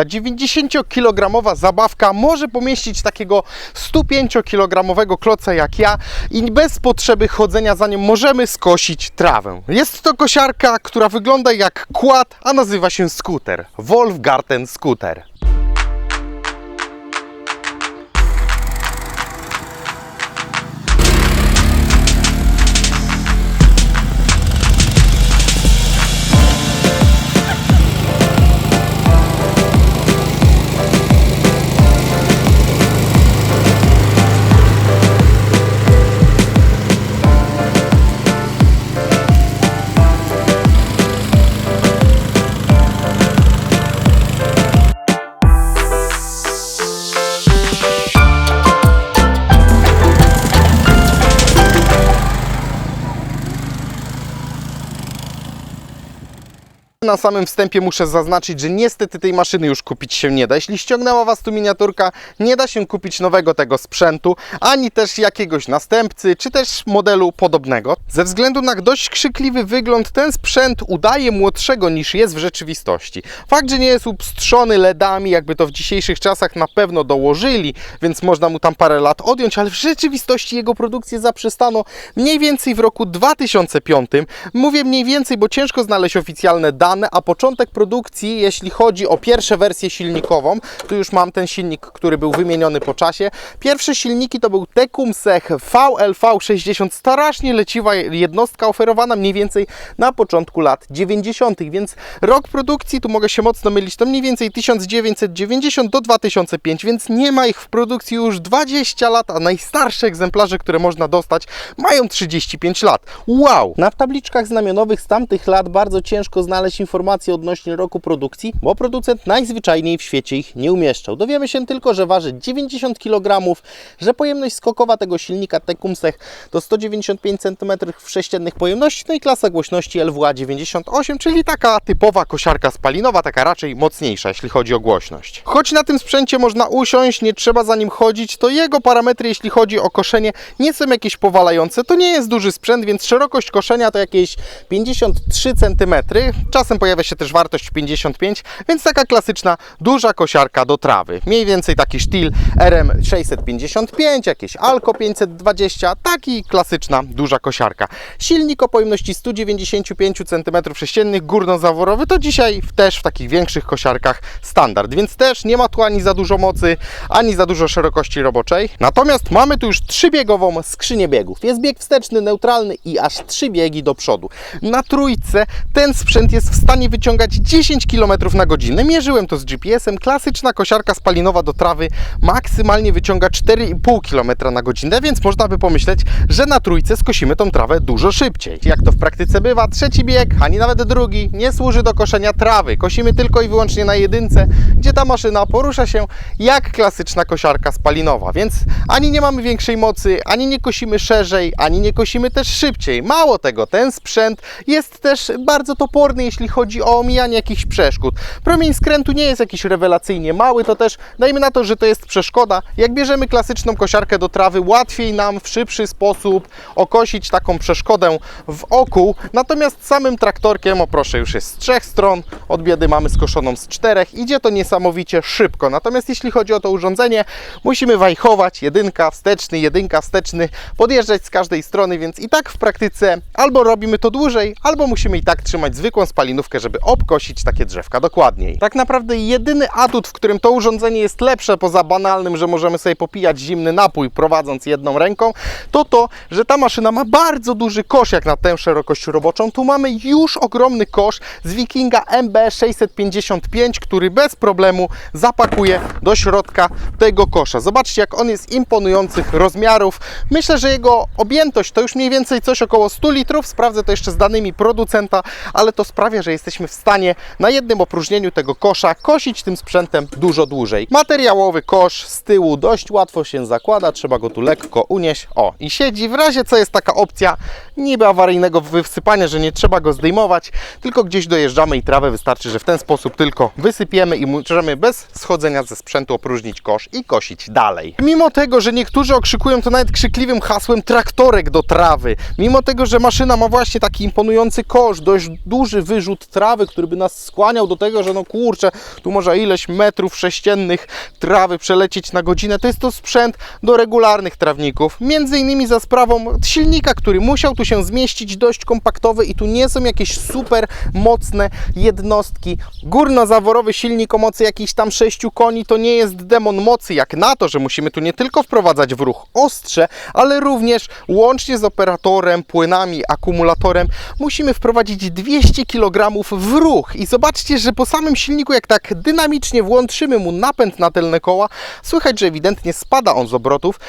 Ta 90-kilogramowa zabawka może pomieścić takiego 105-kilogramowego kloca jak ja i bez potrzeby chodzenia za nią możemy skosić trawę. Jest to kosiarka, która wygląda jak kład, a nazywa się skuter. Wolfgarten Scooter. Na samym wstępie muszę zaznaczyć, że niestety tej maszyny już kupić się nie da. Jeśli ściągnęła Was tu miniaturka, nie da się kupić nowego tego sprzętu, ani też jakiegoś następcy, czy też modelu podobnego. Ze względu na dość krzykliwy wygląd, ten sprzęt udaje młodszego niż jest w rzeczywistości. Fakt, że nie jest upstrzony LEDami, jakby to w dzisiejszych czasach na pewno dołożyli, więc można mu tam parę lat odjąć, ale w rzeczywistości jego produkcję zaprzestano mniej więcej w roku 2005. Mówię mniej więcej, bo ciężko znaleźć oficjalne dane, a początek produkcji, jeśli chodzi o pierwszą wersję silnikową, tu już mam ten silnik, który był wymieniony po czasie. Pierwsze silniki to był Tecumseh VLV60, strasznie leciwa jednostka oferowana mniej więcej na początku lat 90., więc rok produkcji, tu mogę się mocno mylić, to mniej więcej 1990 do 2005, więc nie ma ich w produkcji już 20 lat, a najstarsze egzemplarze, które można dostać, mają 35 lat. Wow! Na tabliczkach znamionowych z tamtych lat bardzo ciężko znaleźć informacje odnośnie roku produkcji, bo producent najzwyczajniej w świecie ich nie umieszczał. Dowiemy się tylko, że waży 90 kg, że pojemność skokowa tego silnika Tecumseh to 195 cm3 pojemności, no i klasa głośności LWA 98, czyli taka typowa kosiarka spalinowa, taka raczej mocniejsza, jeśli chodzi o głośność. Choć na tym sprzęcie można usiąść, nie trzeba za nim chodzić, to jego parametry, jeśli chodzi o koszenie, nie są jakieś powalające. To nie jest duży sprzęt, więc szerokość koszenia to jakieś 53 cm. Czasem pojawia się też wartość 55, więc taka klasyczna, duża kosiarka do trawy. Mniej więcej taki sztil RM655, jakieś Alco 520, taki klasyczna, duża kosiarka. Silnik o pojemności 195 cm3 górnozaworowy to dzisiaj też w takich większych kosiarkach standard, więc też nie ma tu ani za dużo mocy, ani za dużo szerokości roboczej. Natomiast mamy tu już trzybiegową skrzynię biegów. Jest bieg wsteczny, neutralny i aż trzy biegi do przodu. Na trójce ten sprzęt jest w stanie wyciągać 10 km na godzinę. Mierzyłem to z GPS-em. Klasyczna kosiarka spalinowa do trawy maksymalnie wyciąga 4,5 km na godzinę, więc można by pomyśleć, że na trójce skosimy tą trawę dużo szybciej. Jak to w praktyce bywa, trzeci bieg, ani nawet drugi, nie służy do koszenia trawy. Kosimy tylko i wyłącznie na jedynce, gdzie ta maszyna porusza się jak klasyczna kosiarka spalinowa, więc ani nie mamy większej mocy, ani nie kosimy szerzej, ani nie kosimy też szybciej. Mało tego, ten sprzęt jest też bardzo toporny, jeśli chodzi o omijanie jakichś przeszkód. Promień skrętu nie jest jakiś rewelacyjnie mały, to też dajmy na to, że to jest przeszkoda. Jak bierzemy klasyczną kosiarkę do trawy, łatwiej nam w szybszy sposób okosić taką przeszkodę w oku. Natomiast samym traktorkiem, o proszę, już jest z trzech stron, od biedy mamy skoszoną z czterech. Idzie to niesamowicie szybko. Natomiast jeśli chodzi o to urządzenie, musimy wajchować, jedynka wsteczny, jedynka wsteczny, podjeżdżać z każdej strony, więc i tak w praktyce albo robimy to dłużej, albo musimy i tak trzymać zwykłą spalinówkę, żeby obkosić takie drzewka dokładniej. Tak naprawdę jedyny atut, w którym to urządzenie jest lepsze, poza banalnym, że możemy sobie popijać zimny napój prowadząc jedną ręką, to to, że ta maszyna ma bardzo duży kosz jak na tę szerokość roboczą. Tu mamy już ogromny kosz z Wikinga MB655, który bez problemu zapakuje do środka tego kosza. Zobaczcie, jak on jest imponujących rozmiarów. Myślę, że jego objętość to już mniej więcej coś około 100 litrów. Sprawdzę to jeszcze z danymi producenta, ale to sprawia, że jesteśmy w stanie na jednym opróżnieniu tego kosza kosić tym sprzętem dużo dłużej. Materiałowy kosz z tyłu dość łatwo się zakłada, trzeba go tu lekko unieść. O, i siedzi. W razie co jest taka opcja niby awaryjnego wysypania, że nie trzeba go zdejmować, tylko gdzieś dojeżdżamy i trawę wystarczy, że w ten sposób tylko wysypiemy i możemy bez schodzenia ze sprzętu opróżnić kosz i kosić dalej. Mimo tego, że niektórzy okrzykują to nawet krzykliwym hasłem traktorek do trawy, mimo tego, że maszyna ma właśnie taki imponujący kosz, dość duży wyrzut trawy, który by nas skłaniał do tego, że no kurczę, tu może ileś metrów sześciennych trawy przelecieć na godzinę. To jest to sprzęt do regularnych trawników. Między innymi za sprawą silnika, który musiał tu się zmieścić, dość kompaktowy i tu nie są jakieś super mocne jednostki. Górnozaworowy silnik o mocy jakichś tam 6 koni to nie jest demon mocy, jak na to, że musimy tu nie tylko wprowadzać w ruch ostrze, ale również łącznie z operatorem, płynami, akumulatorem musimy wprowadzić 200 kg w ruch. I zobaczcie, że po samym silniku, jak tak dynamicznie włączymy mu napęd na tylne koła, słychać, że ewidentnie spada on z obrotów.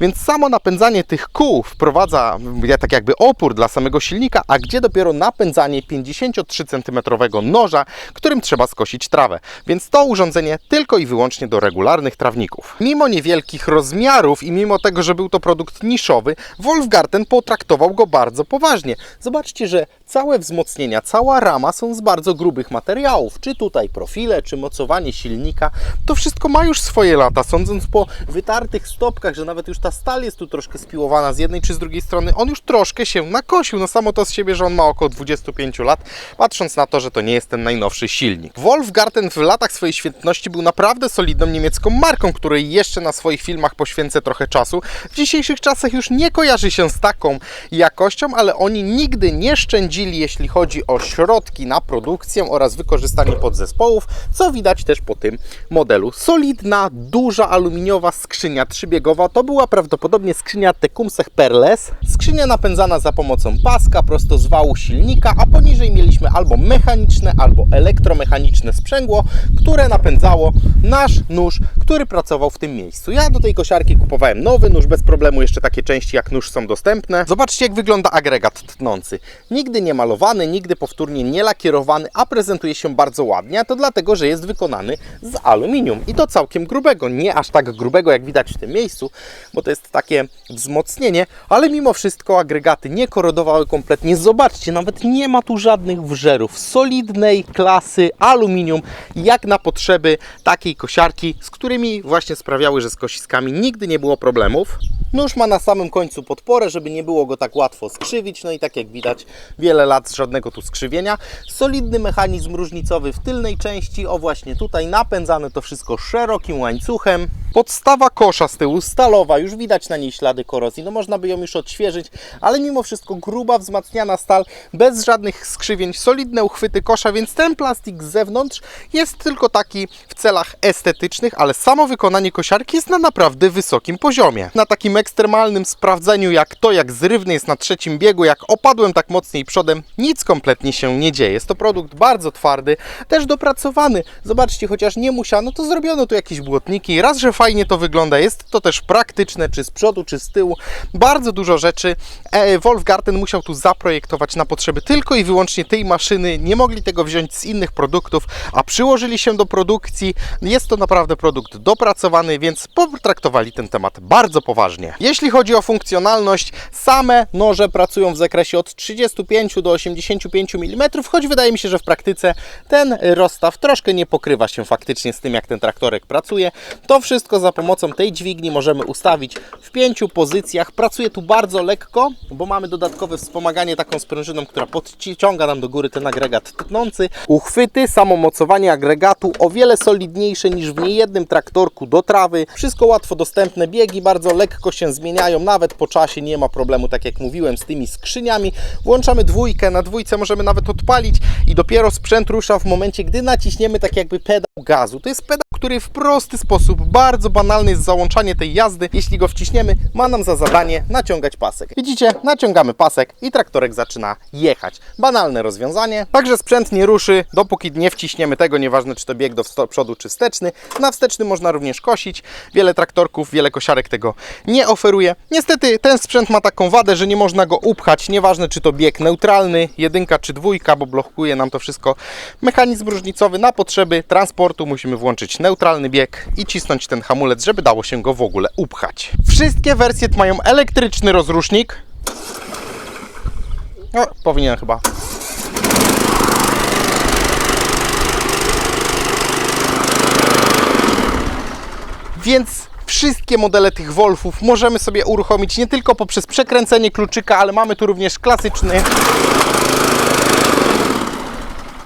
Więc samo napędzanie tych kół wprowadza tak jakby opór dla samego silnika, a gdzie dopiero napędzanie 53 cm noża, którym trzeba skosić trawę. Więc to urządzenie tylko i wyłącznie do regularnych trawników. Mimo niewielkich rozmiarów i mimo tego, że był to produkt niszowy, Wolfgarten potraktował go bardzo poważnie. Zobaczcie, że całe wzmocnienia, cała rama są z bardzo grubych materiałów. Czy tutaj profile, czy mocowanie silnika. To wszystko ma już swoje lata. Sądząc po wytartych stopkach, że nawet już ta stal jest tu troszkę spiłowana z jednej czy z drugiej strony, on już troszkę się nakosił. No samo to z siebie, że on ma około 25 lat, patrząc na to, że to nie jest ten najnowszy silnik. Wolfgarten w latach swojej świetności był naprawdę solidną niemiecką marką, której jeszcze na swoich filmach poświęcę trochę czasu. W dzisiejszych czasach już nie kojarzy się z taką jakością, ale oni nigdy nie szczędzili, jeśli chodzi o środki na produkcję oraz wykorzystanie podzespołów, co widać też po tym modelu. Solidna, duża aluminiowa skrzynia trzybiegowa to była prawdopodobnie skrzynia Tecumseh Perles. Skrzynia napędzana za pomocą paska prosto z wału silnika, a poniżej mieliśmy albo mechaniczne, albo elektromechaniczne sprzęgło, które napędzało nasz nóż, który pracował w tym miejscu. Ja do tej kosiarki kupowałem nowy nóż, bez problemu jeszcze takie części jak nóż są dostępne. Zobaczcie jak wygląda agregat tnący. Nigdy nie malowany, nigdy powtórnie nie lakierowany, a prezentuje się bardzo ładnie, a to dlatego, że jest wykonany z aluminium i to całkiem grubego, nie aż tak grubego jak widać w tym miejscu, bo to jest takie wzmocnienie, ale mimo wszystko agregaty nie korodowały kompletnie. Zobaczcie, nawet nie ma tu żadnych wżerów. Solidnej klasy aluminium, jak na potrzeby takiej kosiarki, z którymi właśnie sprawiały, że z kosiskami nigdy nie było problemów. Nóż ma na samym końcu podporę, żeby nie było go tak łatwo skrzywić. No i tak jak widać, wiele lat żadnego tu skrzywienia. Solidny mechanizm różnicowy w tylnej części. O właśnie tutaj napędzane to wszystko szerokim łańcuchem. Podstawa kosza z tyłu stalowa, już widać na niej ślady korozji. No można by ją już odświeżyć, ale mimo wszystko gruba, wzmacniana stal, bez żadnych skrzywień, solidne uchwyty kosza, więc ten plastik z zewnątrz jest tylko taki w celach estetycznych, ale samo wykonanie kosiarki jest na naprawdę wysokim poziomie. Na takim ekstremalnym sprawdzeniu jak to, jak zrywny jest na trzecim biegu, jak opadłem tak mocniej przodem, nic kompletnie się nie dzieje. Jest to produkt bardzo twardy, też dopracowany. Zobaczcie, chociaż nie musiano, to zrobiono tu jakieś błotniki. Raz, że fajnie to wygląda, jest to też praktyczne, czy z przodu, czy z tyłu. Bardzo dużo rzeczy e, Wolfgarten musiał tu zaprojektować na potrzeby tylko i wyłącznie tej maszyny. Nie mogli tego wziąć z innych produktów, a przyłożyli się do produkcji. Jest to naprawdę produkt dopracowany, więc potraktowali ten temat bardzo poważnie. Jeśli chodzi o funkcjonalność, same noże pracują w zakresie od 35 do 85 mm, choć wydaje mi się, że w praktyce ten rozstaw troszkę nie pokrywa się faktycznie z tym, jak ten traktorek pracuje. To wszystko za pomocą tej dźwigni możemy ustawić w pięciu pozycjach. Pracuje tu bardzo lekko, bo mamy dodatkowe wspomaganie taką sprężyną, która podciąga nam do góry ten agregat tnący. Uchwyty, samo mocowanie agregatu o wiele solidniejsze niż w niejednym traktorku do trawy. Wszystko łatwo dostępne, biegi bardzo lekko się zmieniają, nawet po czasie nie ma problemu, tak jak mówiłem, z tymi skrzyniami. Włączamy dwójkę, na dwójce możemy nawet odpalić i dopiero sprzęt rusza w momencie, gdy naciśniemy tak jakby pedał gazu. To jest pedał, który w prosty sposób, bardzo banalny jest załączanie tej jazdy. Jeśli go wciśniemy, ma nam za zadanie naciągać pasek. Widzicie, naciągamy pasek i traktorek zaczyna jechać. Banalne rozwiązanie. Także sprzęt nie ruszy, dopóki nie wciśniemy tego, nieważne czy to bieg do przodu czy wsteczny. Na wsteczny można również kosić. Wiele traktorków, wiele kosiarek tego nie oferuje. Niestety ten sprzęt ma taką wadę, że nie można go upchać, nieważne czy to bieg neutralny, jedynka czy dwójka, bo blokuje nam to wszystko. Mechanizm różnicowy na potrzeby transportu musimy włączyć neutralny bieg i cisnąć ten hamulec, żeby dało się go w ogóle upchać. Wszystkie wersje mają elektryczny rozrusznik. No, powinien chyba. Więc Wszystkie modele tych Wolfów możemy sobie uruchomić nie tylko poprzez przekręcenie kluczyka, ale mamy tu również klasyczny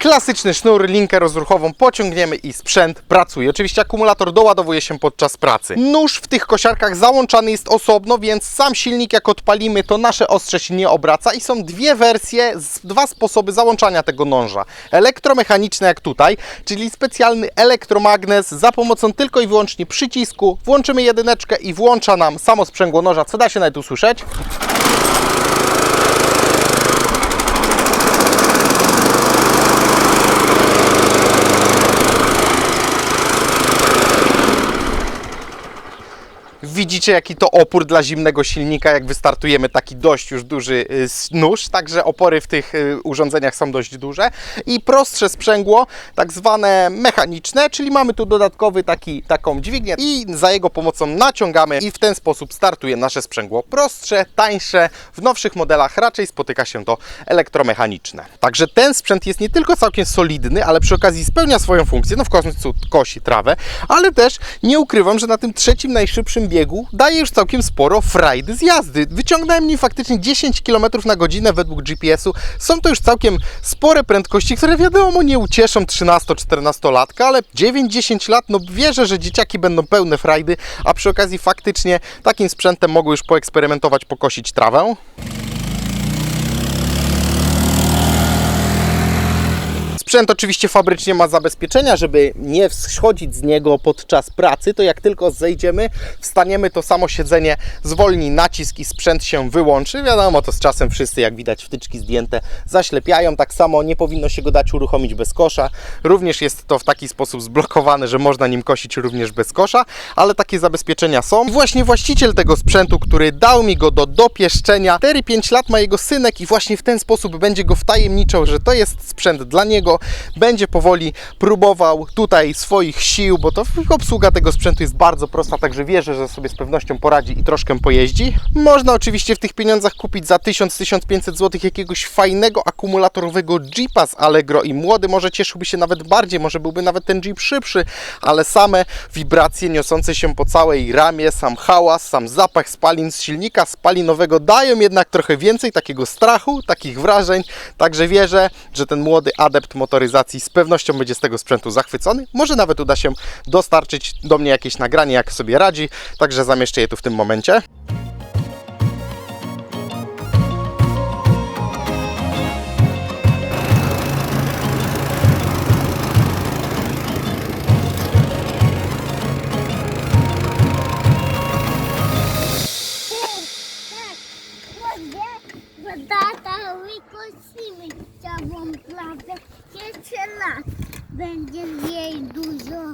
Klasyczny sznur, linkę rozruchową pociągniemy i sprzęt pracuje. Oczywiście akumulator doładowuje się podczas pracy. Nóż w tych kosiarkach załączany jest osobno, więc sam silnik jak odpalimy, to nasze ostrze się nie obraca i są dwie wersje, dwa sposoby załączania tego noża. Elektromechaniczne jak tutaj, czyli specjalny elektromagnes za pomocą tylko i wyłącznie przycisku. Włączymy jedyneczkę i włącza nam samo sprzęgło noża, co da się nawet usłyszeć. Widzicie, jaki to opór dla zimnego silnika, jak wystartujemy taki dość już duży y, nóż, także opory w tych y, urządzeniach są dość duże. I prostsze sprzęgło, tak zwane mechaniczne, czyli mamy tu dodatkowy taki, taką dźwignię i za jego pomocą naciągamy i w ten sposób startuje nasze sprzęgło. Prostsze, tańsze, w nowszych modelach raczej spotyka się to elektromechaniczne. Także ten sprzęt jest nie tylko całkiem solidny, ale przy okazji spełnia swoją funkcję, no w końcu kosi trawę, ale też nie ukrywam, że na tym trzecim najszybszym biegu daje już całkiem sporo frajdy z jazdy. Wyciągnąłem nim faktycznie 10 km na godzinę według GPS-u. Są to już całkiem spore prędkości, które wiadomo nie ucieszą 13-14 latka, ale 9-10 lat, no wierzę, że dzieciaki będą pełne frajdy, a przy okazji faktycznie takim sprzętem mogą już poeksperymentować, pokosić trawę. Sprzęt oczywiście fabrycznie ma zabezpieczenia, żeby nie schodzić z niego podczas pracy, to jak tylko zejdziemy, wstaniemy, to samo siedzenie zwolni nacisk i sprzęt się wyłączy. Wiadomo, to z czasem wszyscy, jak widać, wtyczki zdjęte zaślepiają. Tak samo nie powinno się go dać uruchomić bez kosza. Również jest to w taki sposób zblokowane, że można nim kosić również bez kosza, ale takie zabezpieczenia są. Właśnie właściciel tego sprzętu, który dał mi go do dopieszczenia, 4-5 lat ma jego synek i właśnie w ten sposób będzie go wtajemniczał, że to jest sprzęt dla niego. Będzie powoli próbował tutaj swoich sił, bo to obsługa tego sprzętu jest bardzo prosta, także wierzę, że sobie z pewnością poradzi i troszkę pojeździ. Można oczywiście w tych pieniądzach kupić za 1000-1500 zł jakiegoś fajnego akumulatorowego Jeepa z Allegro i młody może cieszyłby się nawet bardziej, może byłby nawet ten Jeep szybszy, ale same wibracje niosące się po całej ramie, sam hałas, sam zapach spalin z silnika spalinowego dają jednak trochę więcej takiego strachu, takich wrażeń, także wierzę, że ten młody adept motoryzacji z pewnością będzie z tego sprzętu zachwycony. Może nawet uda się dostarczyć do mnie jakieś nagranie, jak sobie radzi, także zamieszczę je tu w tym momencie.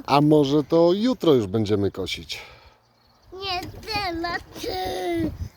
A może to jutro już będziemy kosić? Nie teraz.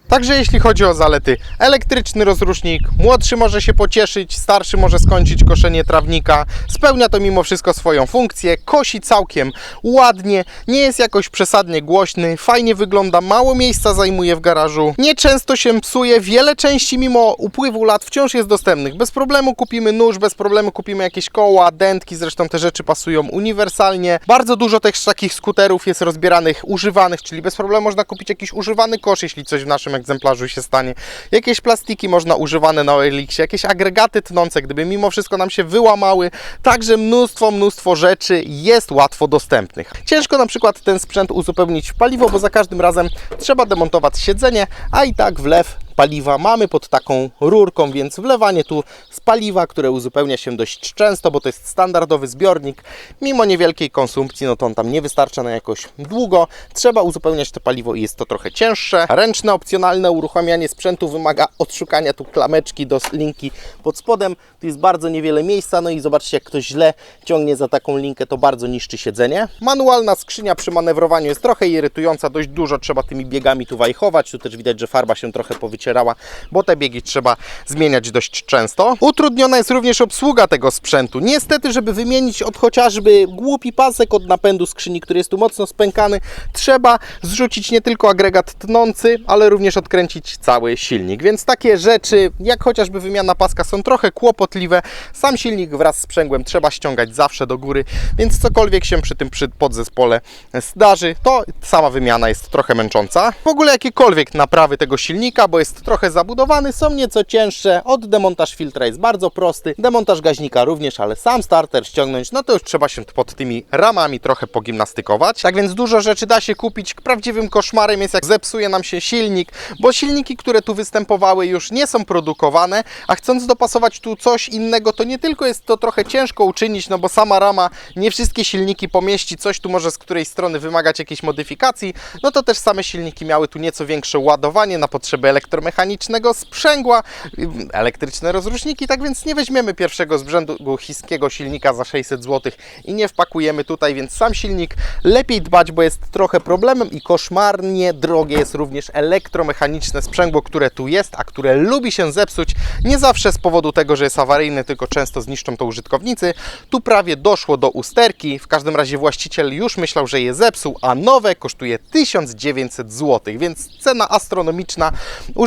Także jeśli chodzi o zalety, elektryczny rozrusznik, młodszy może się pocieszyć, starszy może skończyć koszenie trawnika. Spełnia to mimo wszystko swoją funkcję, kosi całkiem ładnie, nie jest jakoś przesadnie głośny, fajnie wygląda, mało miejsca zajmuje w garażu, nieczęsto się psuje, wiele części mimo upływu lat wciąż jest dostępnych. Bez problemu kupimy nóż, bez problemu kupimy jakieś koła, dętki, zresztą te rzeczy pasują uniwersalnie. Bardzo dużo też takich skuterów jest rozbieranych, używanych, czyli bez problemu można kupić jakiś używany kosz, jeśli coś w naszym egzemplarzu się stanie. Jakieś plastiki można używane na Elixie, jakieś agregaty tnące, gdyby mimo wszystko nam się wyłamały. Także mnóstwo, mnóstwo rzeczy jest łatwo dostępnych. Ciężko na przykład ten sprzęt uzupełnić w paliwo, bo za każdym razem trzeba demontować siedzenie, a i tak wlew paliwa mamy pod taką rurką, więc wlewanie tu z paliwa, które uzupełnia się dość często, bo to jest standardowy zbiornik. Mimo niewielkiej konsumpcji, no to on tam nie wystarcza na jakoś długo. Trzeba uzupełniać to paliwo i jest to trochę cięższe. Ręczne, opcjonalne uruchamianie sprzętu wymaga odszukania tu klameczki do linki pod spodem. Tu jest bardzo niewiele miejsca, no i zobaczcie, jak ktoś źle ciągnie za taką linkę, to bardzo niszczy siedzenie. Manualna skrzynia przy manewrowaniu jest trochę irytująca, dość dużo trzeba tymi biegami tu wajchować. Tu też widać, że farba się trochę powycinała wycierała, bo te biegi trzeba zmieniać dość często. Utrudniona jest również obsługa tego sprzętu. Niestety, żeby wymienić od chociażby głupi pasek od napędu skrzyni, który jest tu mocno spękany, trzeba zrzucić nie tylko agregat tnący, ale również odkręcić cały silnik. Więc takie rzeczy, jak chociażby wymiana paska, są trochę kłopotliwe. Sam silnik wraz z sprzęgłem trzeba ściągać zawsze do góry, więc cokolwiek się przy tym przy podzespole zdarzy, to sama wymiana jest trochę męcząca. W ogóle jakiekolwiek naprawy tego silnika, bo jest trochę zabudowany, są nieco cięższe. Od demontaż filtra jest bardzo prosty, demontaż gaźnika również, ale sam starter ściągnąć, no to już trzeba się pod tymi ramami trochę pogimnastykować. Tak więc dużo rzeczy da się kupić. Prawdziwym koszmarem jest jak zepsuje nam się silnik, bo silniki, które tu występowały już nie są produkowane, a chcąc dopasować tu coś innego, to nie tylko jest to trochę ciężko uczynić, no bo sama rama nie wszystkie silniki pomieści, coś tu może z której strony wymagać jakiejś modyfikacji, no to też same silniki miały tu nieco większe ładowanie na potrzeby elektromechanicznego sprzęgła, elektryczne rozruszniki, tak więc nie weźmiemy pierwszego z brzędu chińskiego silnika za 600 zł i nie wpakujemy tutaj, więc sam silnik lepiej dbać, bo jest trochę problemem i koszmarnie drogie jest również elektromechaniczne sprzęgło, które tu jest, a które lubi się zepsuć, nie zawsze z powodu tego, że jest awaryjny, tylko często zniszczą to użytkownicy. Tu prawie doszło do usterki, w każdym razie właściciel już myślał, że je zepsuł, a nowe kosztuje 1900 zł, więc cena astronomiczna.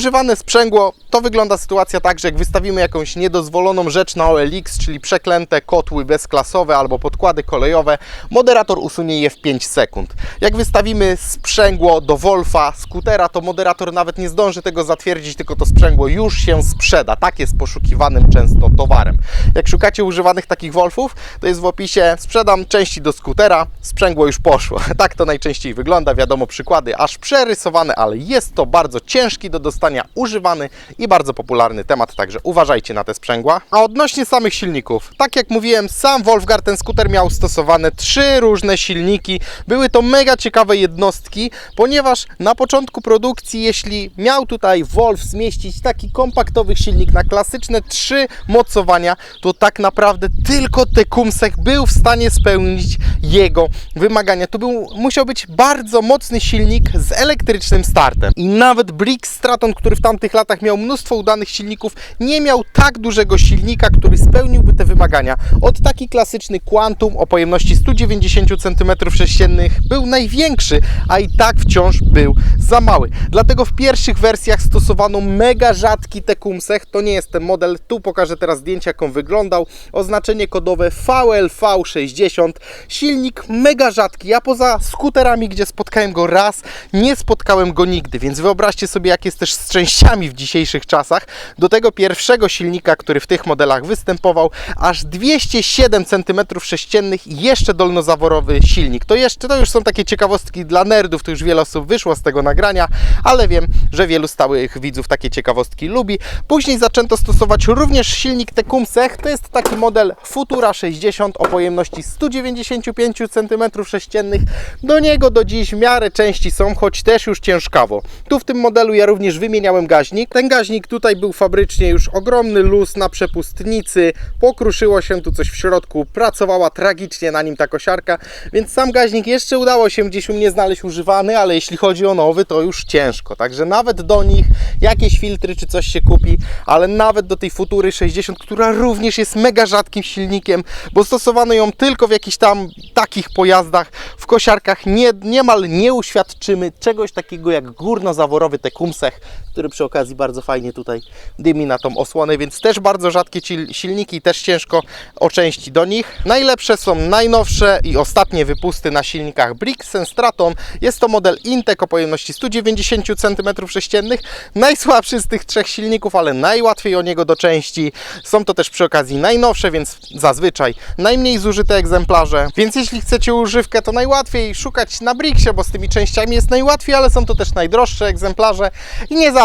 Używane sprzęgło, to wygląda sytuacja tak, że jak wystawimy jakąś niedozwoloną rzecz na OLX, czyli przeklęte kotły bezklasowe albo podkłady kolejowe, moderator usunie je w 5 sekund. Jak wystawimy sprzęgło do Wolfa, skutera, to moderator nawet nie zdąży tego zatwierdzić, tylko to sprzęgło już się sprzeda. Tak jest poszukiwanym często towarem. Jak szukacie używanych takich Wolfów, to jest w opisie sprzedam części do skutera, sprzęgło już poszło. Tak to najczęściej wygląda, wiadomo przykłady aż przerysowane, ale jest to bardzo ciężki do dostania, używany i bardzo popularny temat, także uważajcie na te sprzęgła. A odnośnie samych silników, tak jak mówiłem, sam Wolfgar ten skuter miał stosowane trzy różne silniki. Były to mega ciekawe jednostki, ponieważ na początku produkcji, jeśli miał tutaj Wolf zmieścić taki kompaktowy silnik na klasyczne trzy mocowania, to tak naprawdę tylko Tecumseh był w stanie spełnić jego wymagania. To był, musiał być bardzo mocny silnik z elektrycznym startem. I nawet Briggs Straton, który w tamtych latach miał mnóstwo udanych silników, nie miał tak dużego silnika, który spełniłby te wymagania. Od taki klasyczny Quantum o pojemności 190 cm3 był największy, a i tak wciąż był za mały. Dlatego w pierwszych wersjach stosowano mega rzadki Tecumseh. To nie jest ten model. Tu pokażę teraz zdjęcie, jak on wyglądał. Oznaczenie kodowe VLV60. Silnik mega rzadki. Ja poza skuterami, gdzie spotkałem go raz, nie spotkałem go nigdy, więc wyobraźcie sobie, jak jest też częściami w dzisiejszych czasach. Do tego pierwszego silnika, który w tych modelach występował, aż 207 cm3 i jeszcze dolnozaworowy silnik. To jeszcze to już są takie ciekawostki dla nerdów, to już wiele osób wyszło z tego nagrania, ale wiem, że wielu stałych widzów takie ciekawostki lubi. Później zaczęto stosować również silnik Tecumseh, to jest taki model Futura 60 o pojemności 195 cm3. Do niego do dziś w miarę części są, choć też już ciężkawo. Tu w tym modelu ja również wymieniałem gaźnik. Ten gaźnik tutaj był fabrycznie już ogromny luz na przepustnicy, pokruszyło się tu coś w środku, pracowała tragicznie na nim ta kosiarka, więc sam gaźnik jeszcze udało się gdzieś u mnie znaleźć używany, ale jeśli chodzi o nowy, to już ciężko. Także nawet do nich jakieś filtry czy coś się kupi, ale nawet do tej Futury 60, która również jest mega rzadkim silnikiem, bo stosowano ją tylko w jakichś tam takich pojazdach, w kosiarkach nie, niemal nie uświadczymy czegoś takiego jak górnozaworowy Tecumseh, który przy okazji bardzo fajnie tutaj dymi na tą osłonę, więc też bardzo rzadkie silniki, też ciężko o części do nich. Najlepsze są najnowsze i ostatnie wypusty na silnikach Briggs Straton. Jest to model Intec o pojemności 190 cm3. Najsłabszy z tych trzech silników, ale najłatwiej o niego do części. Są to też przy okazji najnowsze, więc zazwyczaj najmniej zużyte egzemplarze. Więc jeśli chcecie używkę, to najłatwiej szukać na Briggsie, bo z tymi częściami jest najłatwiej, ale są to też najdroższe egzemplarze i nie zawsze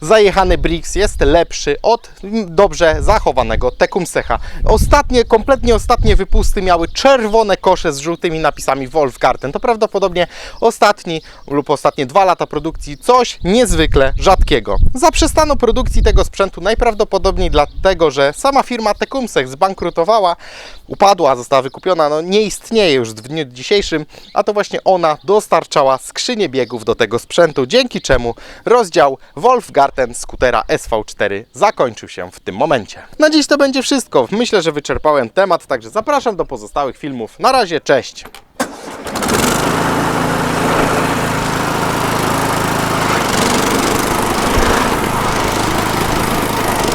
zajechany Briggs jest lepszy od dobrze zachowanego Tecumseha. Ostatnie, kompletnie ostatnie wypusty miały czerwone kosze z żółtymi napisami Wolfgarten. To prawdopodobnie ostatni lub ostatnie dwa lata produkcji coś niezwykle rzadkiego. Zaprzestano produkcji tego sprzętu najprawdopodobniej dlatego, że sama firma Tecumseh zbankrutowała, upadła, została wykupiona, no nie istnieje już w dniu dzisiejszym, a to właśnie ona dostarczała skrzynię biegów do tego sprzętu, dzięki czemu rozdział Wolfgarten skutera SV4 zakończył się w tym momencie. Na dziś to będzie wszystko. Myślę, że wyczerpałem temat, także zapraszam do pozostałych filmów. Na razie, cześć!